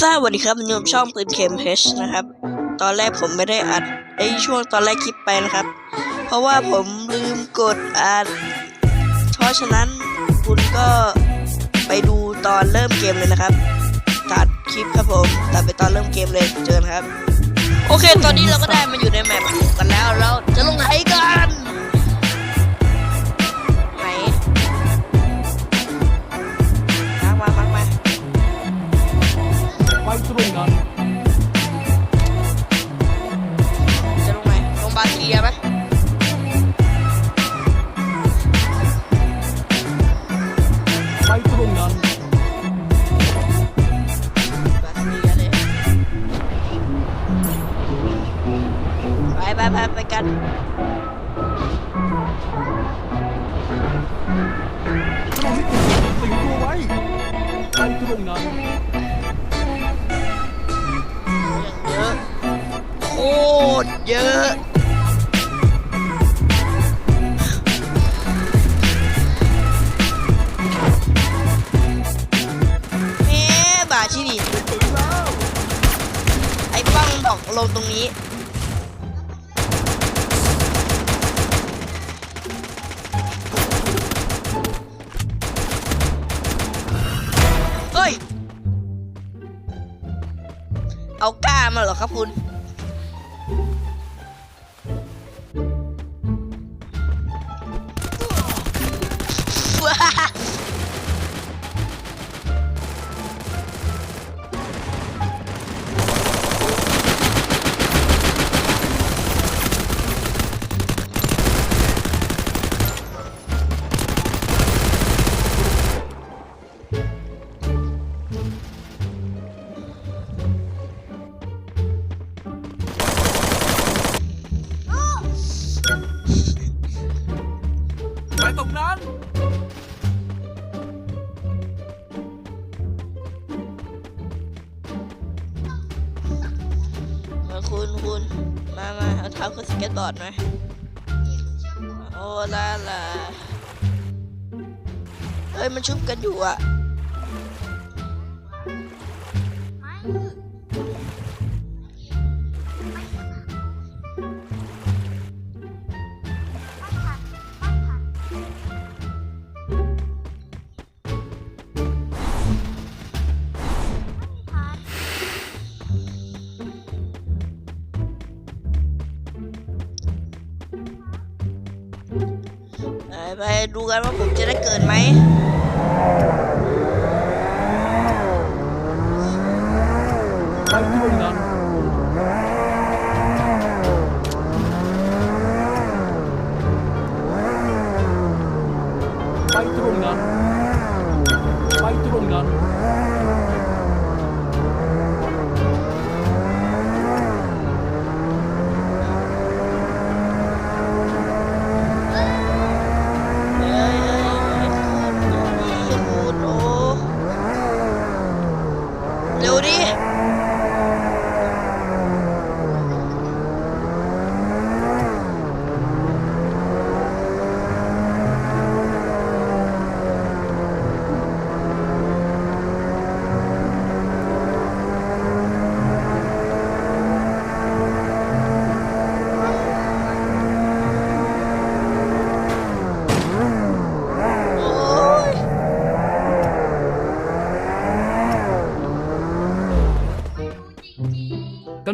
สวัสดีครับผมอยู่กับช่องปืนเข็มเพชนะครับ ตอนแรกผมไม่ได้อัดไอช่วงตอนแรกคลิปไปนะครับ เพราะว่าผมลืมกดอัด เพราะฉะนั้นคุณก็ไปดูตอนเริ่มเกมเลยนะครับ ตัดคลิปครับผมตัดไปตอนเริ่มเกมเลยเจอครับ โอเค ตอนนี้เราก็ได้มาอยู่ในแมปกันแล้วเราจะลงไหนกัน ไปตรงนั้นเยอะโคตรเยอะแม่บาชิดิไอ้ป้องบอกลงตรงนี้ เฮ้ยเอาก้ามาเหรอครับคุณ เท้าขึ้นสเก็ตอดไหมโอ้ล่าล่ะเฮ้ยมันชุบกันอยู่อะ กันว่าผมจะได้เกิดไหม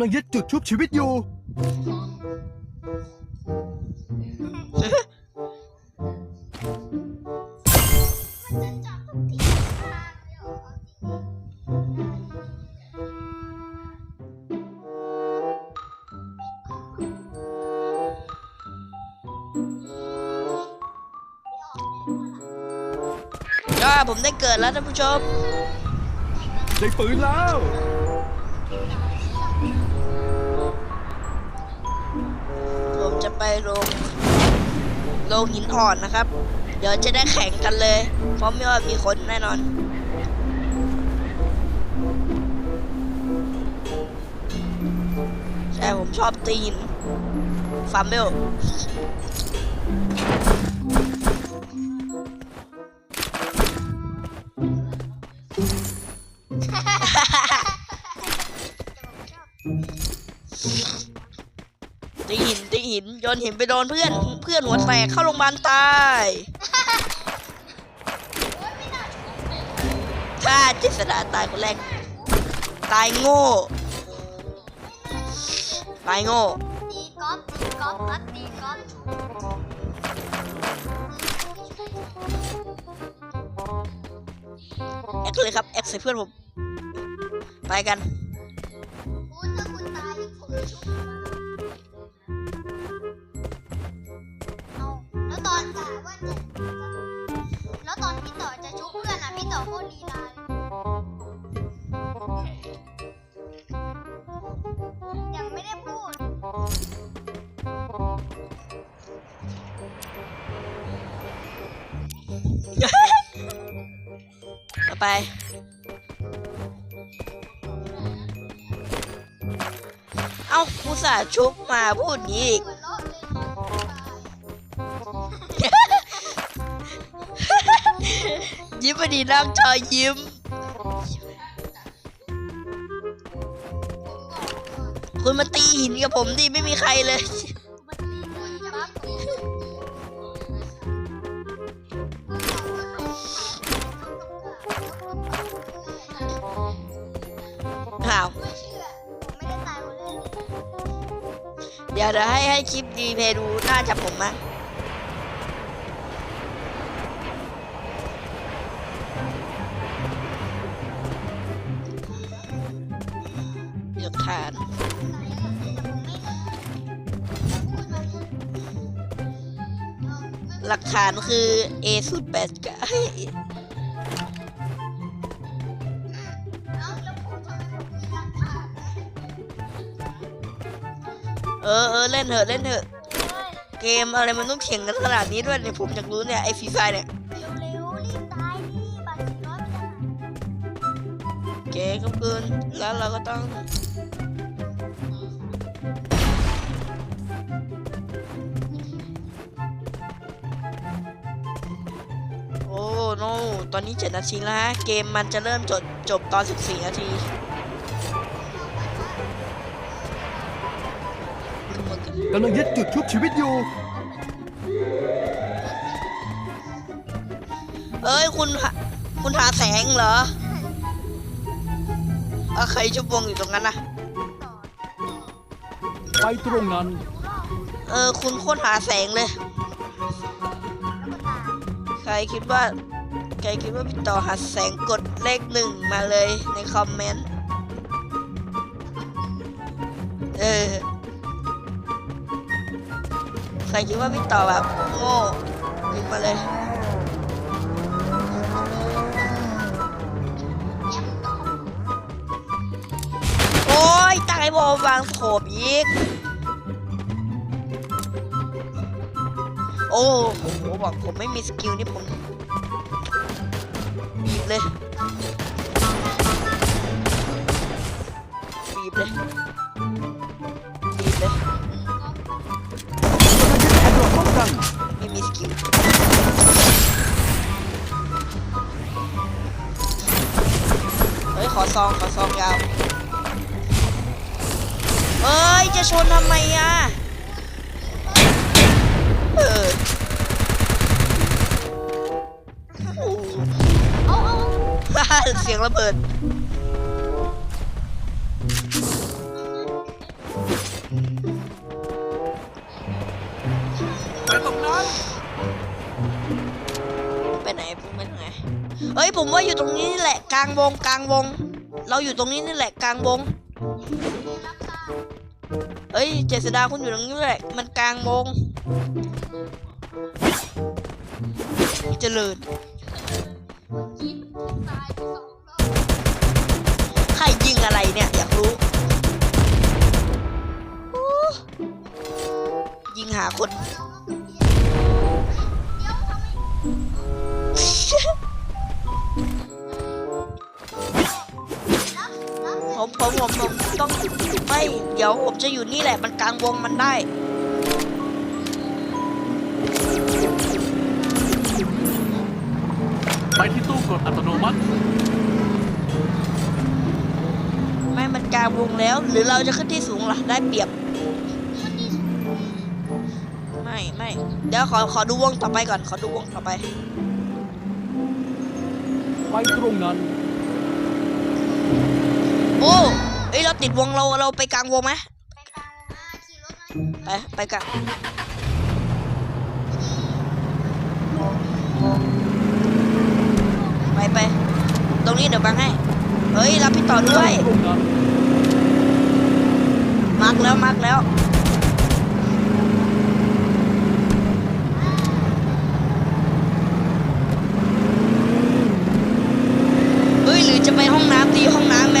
ำลังยึดจุดชุบชีวิตอยู่ก็ผมได้เกิดแล้วท่านผู้ชม ได้ปืนแล้ว ไปลงลงหินอ่อนนะครับ เดี๋ยวจะได้แข่งกันเลย เพราะไม่ว่ามีคนแน่นอน ใช่ผมชอบตีนฟาร์มเบล หินตีหินโยนหินไปโดนเพื่อนเพื่อนหัวแตกเข้าโรงพยาบาลตายถ้าเจษดาตายคนแรกตายโง่ตายโง่ตีกอล์ฟตีกอล์ฟครับตีกอล์ฟแอคเลยครับแอคใส่เพื่อนผม ไปกัน ไป เอ้าผู้สาห์ชุบมาพูดอย่างนี้อีกหัวเราะเลยตอนตายยิ้มพอดีนั่งชอยยิ้ม คุณมาตีหินกับผมดิ ไม่มีใครเลย ดี๋ยวเดี๋ยวให้ให้คลิปดีเพดูน่าจะผมมั้หลักฐานหลักฐานคือ A 0 8 9 อเออเล่นเถอะเล่นเถอะ เกมอะไรมันต้องเถียงกันขนาดนี้ด้วยเนี่ยผมอยากรู้เนี่ยไอฟรีไฟเนี่ยเร็วๆรีบตายดิบัตรสี่ร้อยมันจะหายเก๋ก็เกินแล้วเราก็ต้องโอ้โนตอนนี้ 7 นาทีแล้วฮะ เกมมันจะเริ่มจบจบตอน 14 นาที กำลังยึดจุดชุบชีวิตอยู่ เอ้ยคุณหาคุณหาแสงเหรอเอาใครชุบวงอยู่ตรงนั้นนะไปตรงนั้น เออ คุณโคตรหาแสงเลย ใครคิดว่า ใครคิดว่าพี่ต่อหาแสงกดเลขหนึ่งมาเลยในคอมเมนต์ เออ ใครคิดว่าพี่ต่อแบบโง่พิมพ์มาเลยโอ้ยตายบอวางโถบอีก โอ้โหบอกผมไม่มีสกิลนี่ผมบีบเลยบีบเลย เฮ้ย ขอซอง ขอซองยาว เอ้ย จะชนทำไมอะ เออโอ้เอาเอาฮ่าเสียงระเบิด เฮ้ยผมว่าอยู่ตรงนี้นี่แหละกลางวงกลางวง เราอยู่ตรงนี้นี่แหละกลางวงเอ้ยเจษดาคุณอยู่ตรงนี้แหละ มันกลางวงเจริญใครยิงอะไรเนี่ยอยากรู้ยิงหาคน ผมผมผมผมต้องไม่เดี๋ยวผมจะอยู่นี่แหละมันกลางวงมันได้ไปที่ตู้กดอัตโนมัติ ไม่มันกลางวงแล้ว หรือเราจะขึ้นที่สูงล่ะได้เปรียบมันดีไม่ไม่เดี๋ยวขอขอดูวงต่อไปก่อน ขอดูวงต่อไป ไปตรงนั้น โอ้ เอ้ยเราติดวงเราเราไปกลางวงไหมไปกลางอ่าขี่รถมาไปไปกลางไปไปตรงนี้เดี๋ยวบังให้ เฮ้ย รับพี่ต่อด้วยตรงนั้นมาร์กแล้วมาร์กแล้วเฮ้ยหรือจะไปห้องน้ำดีห้องน้ำไหม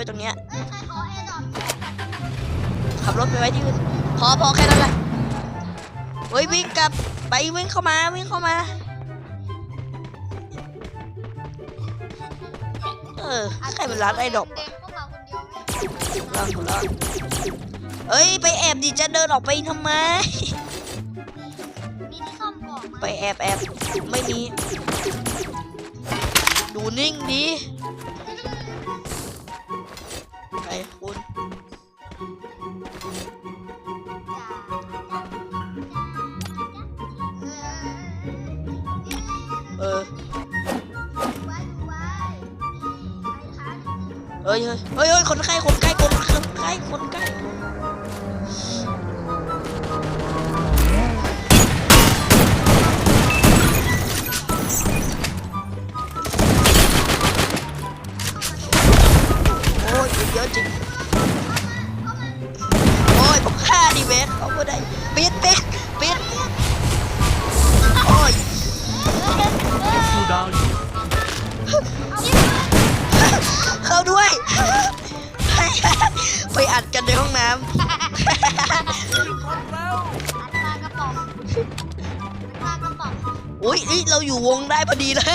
ว้ตรงเนี้ยเอ้ยใครขอแอร์ดรอปขับรถไปไว้ที่อื่นพอพอแค่นั้นแหละเฮ้ยวิ่งกลับไปวิ่งเข้ามาวิ่งเข้ามา เออใครเป็นร้านไอ้ดอกเด็กพวกเราคนเดียวไม่เราเราเอ้ยไปแอบดิจะเดินออกไปทำไมมีที่ซ่อมบอกไหมไปแอบแอบไม่มี ดูนิ่งดี ไรคุณเออเฮ้ยเฮ้ยเฮ้ยเฮ้ยคนใกล้คนใกล้คนใกล้คนใก เอ้ยเราอยู่วงได้พอดีเลย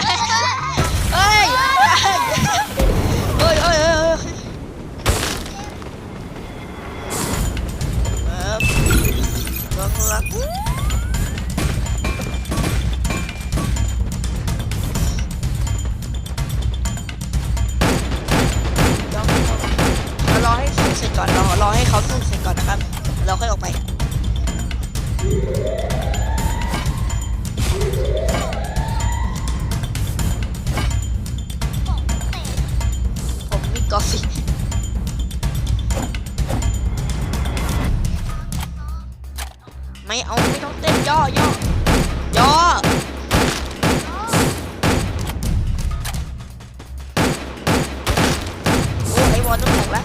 เอาไม่ต้องเต้นย่อย่อย่อโอ้ไอวอลต้องแข่งละ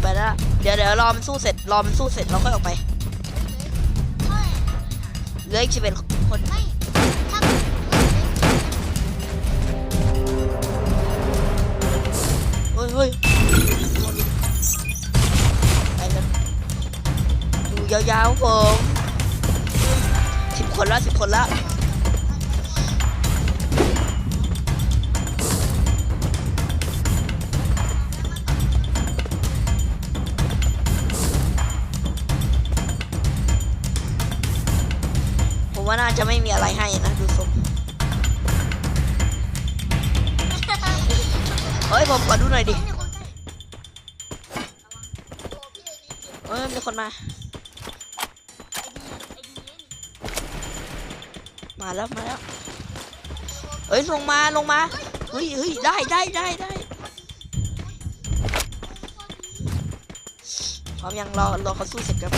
ไปแล้วเดี๋ยวเดี๋ยวรอมันสู้เสร็จรอมันสู้เสร็จเราค่อยออกไปเหลืออีกสิบเอ็ด ฮ้ยเฮ้ยไปกันอยู่ยาวๆผมสิบคนละสิบคนละผมว่าน่าจะไม่มีอะไรให้นะดูทรง เฮ้ยผมขอดูหน่อยดิเอ้ยมีคนมา มาแล้วมาแล้วเอ้ยลงมาลงมาเฮ้ยเฮ้ยได้ได้ได้ได้พร้อมยังรอรอเขาสู้เสร็จกัน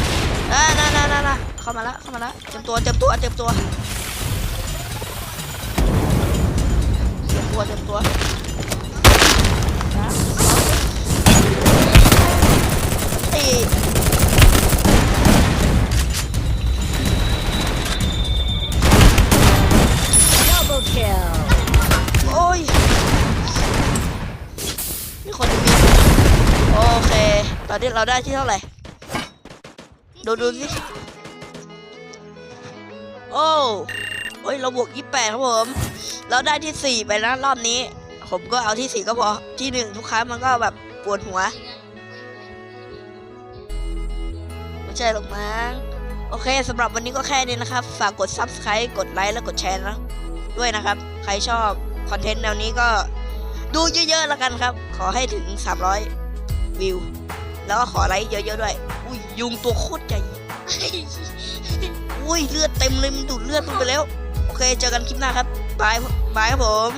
อ่าน่าน่าน่าน่าเข้ามาแล้วเข้ามาแล้วเตรียมตัวเตรียมตัวเตรียมตัวเตรียมตัวเตรียมตัว เราได้ที่เท่าไหร่ ดูดูสิ โอ้โอ้ยเราบวก28ครับผม เราได้ที่สี่ไปแล้วรอบนี้ ผมก็เอาที่สี่ก็พอ ที่หนึ่งทุกครั้งมันก็แบบปวดหัว ไม่ใช่หรอกมั้ง โอเคสำหรับวันนี้ก็แค่นี้นะครับ ฝากกด subscribe กดไลค์และกดแชร์นะ ด้วยนะครับ ใครชอบคอนเทนต์แนวนี้ก็ดูเยอะๆแล้วกันครับ ขอให้ถึง 300 วิว แล้วก็ขอไลค์เยอะๆด้วย อุ้ยยุงตัวโคตรใหญ่ อุ้ยเลือดเต็มเลยมันดูดเลือดมันไปแล้ว โอเค เจอกันคลิปหน้าครับ บาย บายครับผม